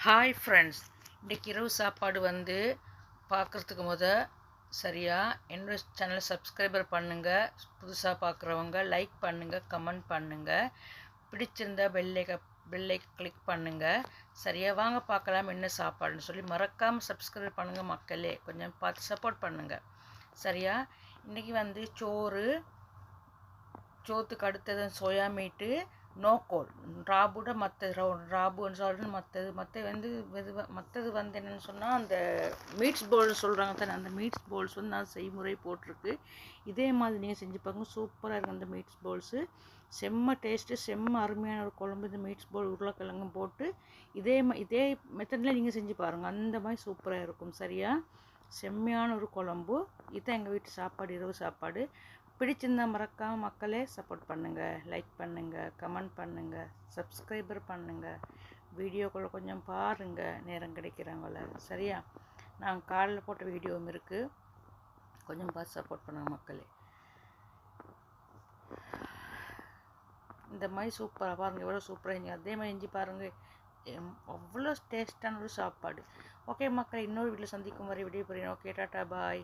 Hi friends இன்றைக்கி இரவு சாப்பாடு வந்து பார்க்குறதுக்கு முத சரியாக என்னோட சேனலை சப்ஸ்கிரைபர் பண்ணுங்கள் புதுசாக பார்க்குறவங்க லைக் பண்ணுங்கள் கமெண்ட் பண்ணுங்கள் பிடிச்சிருந்தா பெல்லைக்க பெல்லைக்கு கிளிக் பண்ணுங்கள் சரியாக வாங்க பார்க்கலாம் என்ன சாப்பாடுன்னு சொல்லி மறக்காமல் சப்ஸ்கிரைப் பண்ணுங்கள் மக்களே. கொஞ்சம் பார்த்து சப்போர்ட் பண்ணுங்கள் சரியா? இன்றைக்கி வந்து சோறு சோத்துக்கு அடுத்தது சோயா மீட்டு நோக்கோல் ராபுட மற்ற ராபுன்னு சொல்கிறது மற்றது மற்ற வந்து இது மற்றது வந்து என்னென்னு சொன்னால் அந்த மீட்ஸ் போல் சொல்கிறாங்க தானே அந்த மீட்ஸ் போல்ஸ் வந்து நான் செய்முறை போட்டிருக்கு. இதே மாதிரி நீங்கள் செஞ்சு பாருங்க சூப்பராக இருக்கும் அந்த மீட்ஸ் போல்ஸு செம்ம டேஸ்ட்டு செம்ம அருமையான ஒரு குழம்பு இந்த மீட்ஸ் போல் உருளைக்கிழங்கும் போட்டு இதே இதே மெத்தடில் நீங்கள் செஞ்சு பாருங்கள் அந்த மாதிரி சூப்பராக இருக்கும் சரியா? செம்மையான ஒரு குழம்பு. இதுதான் எங்கள் வீட்டு சாப்பாடு இரவு சாப்பாடு. பிடிச்சிருந்தா மறக்காம மக்களே சப்போர்ட் பண்ணுங்கள் லைக் பண்ணுங்கள் கமெண்ட் பண்ணுங்கள் சப்ஸ்கிரைபர் பண்ணுங்கள் வீடியோக்குள்ளே கொஞ்சம் பாருங்கள் நேரம் கிடைக்கிறவங்கள. சரியா? நாங்கள் காலையில் போட்ட வீடியோவும் இருக்குது கொஞ்சம் பார்த்து சப்போர்ட் பண்ணுங்கள் மக்களே. இந்த மாதிரி சூப்பராக பாருங்கள் எவ்வளோ சூப்பராக இருந்துச்சு அதே மாதிரி இஞ்சி பாருங்கள் அவ்வளோ டேஸ்டான ஒரு சாப்பாடு. ஓகே மக்களை இன்னொரு வீட்டில் சந்திக்கும் வரை விடைபெறேன் ஓகே டாட்டா பாய்